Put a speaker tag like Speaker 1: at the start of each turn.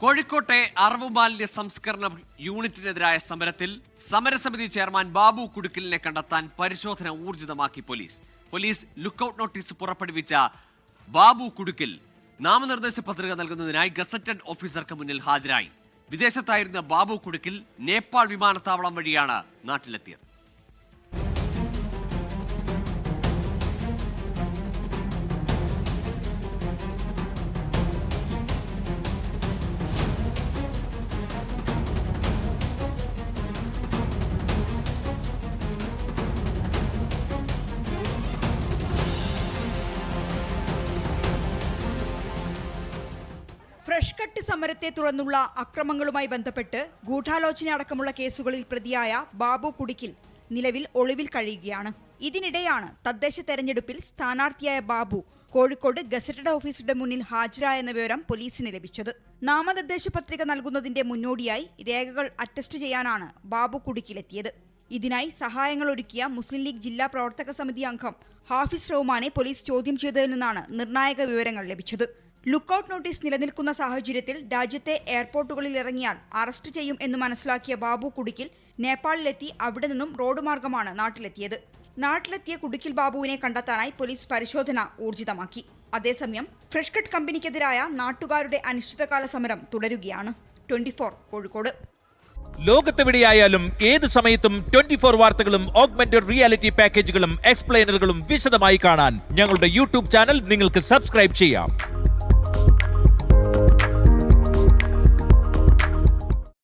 Speaker 1: കോഴിക്കോട്ടെ അറവുമാലിന്യ സംസ്കരണ യൂണിറ്റിനെതിരായ സമരത്തിൽ സമരസമിതി ചെയർമാൻ ബാബു കുടുക്കലിനെ കണ്ടെത്താൻ പരിശോധന ഊർജിതമാക്കി പോലീസ്. പോലീസ് ലുക്കൌട്ട് നോട്ടീസ് പുറപ്പെടുവിച്ച ബാബു കുടുക്കിൽ നാമനിർദ്ദേശ പത്രിക നൽകുന്നതിനായി ഗസറ്റഡ് ഓഫീസർക്ക് മുന്നിൽ ഹാജരായി. വിദേശത്തായിരുന്ന ബാബു കുടുക്കിൽ നേപ്പാൾ വിമാനത്താവളം വഴിയാണ് നാട്ടിലെത്തിയത്.
Speaker 2: ഫ്രഷ് കട്ട് സമരത്തെ തുടർന്നുള്ള അക്രമങ്ങളുമായി ബന്ധപ്പെട്ട് ഗൂഢാലോചന അടക്കമുള്ള കേസുകളിൽ പ്രതിയായ ബാബു കുടിക്കിൽ നിലവിൽ ഒളിവിൽ കഴിയുകയാണ്. ഇതിനിടെയാണ് തദ്ദേശ തെരഞ്ഞെടുപ്പിൽ സ്ഥാനാർത്ഥിയായ ബാബു കോഴിക്കോട് ഗസറ്റഡ് ഓഫീസറുടെ മുന്നിൽ ഹാജരായെന്ന വിവരം പോലീസിന് ലഭിച്ചത്. നാമനിർദ്ദേശ പത്രിക നൽകുന്നതിന്റെ മുന്നോടിയായി രേഖകൾ അറ്റസ്റ്റ് ചെയ്യാനാണ് ബാബു കുടുക്കിലെത്തിയത്. ഇതിനായി സഹായങ്ങൾ ഒരുക്കിയ മുസ്ലിം ലീഗ് ജില്ലാ പ്രവർത്തക സമിതി അംഗം ഹാഫിസ് റഹ്മാനെ പോലീസ് ചോദ്യം ചെയ്തതിൽ നിന്നാണ് നിർണായക വിവരങ്ങൾ ലഭിച്ചത്. ലുക്കൌട്ട് നോട്ടീസ് നിലനിൽക്കുന്ന സാഹചര്യത്തിൽ രാജ്യത്തെ എയർപോർട്ടുകളിൽ ഇറങ്ങിയാൽ അറസ്റ്റ് ചെയ്യും എന്ന് മനസ്സിലാക്കിയ ബാബു കുടുക്കിൽ നേപ്പാളിലെത്തി അവിടെ നിന്നും റോഡ് മാർഗമാണ് നാട്ടിലെത്തിയത്. നാട്ടിലെത്തിയ കുടുക്കിൽ ബാബുവിനെ കണ്ടെത്താനായി പോലീസ് പരിശോധന ഊർജിതമാക്കി. അതേസമയം ഫ്രഷ് കട്ട് കമ്പനിക്കെതിരായ നാട്ടുകാരുടെ അനിശ്ചിതകാല സമരം തുടരുകയാണ്. ട്വന്റി കോഴിക്കോട്.
Speaker 3: ലോകത്തെവിടെയായാലും ഏത് സമയത്തും ട്വന്റി ഫോർ വാർത്തകളും ഓഗ്മെന്റഡ് റിയാലിറ്റി പാക്കേജുകളും എക്സ്പ്ലെയിനറുകളും വിശദമായി കാണാൻ ഞങ്ങളുടെ യൂട്യൂബ് ചാനൽ നിങ്ങൾക്ക് സബ്സ്ക്രൈബ് ചെയ്യാം.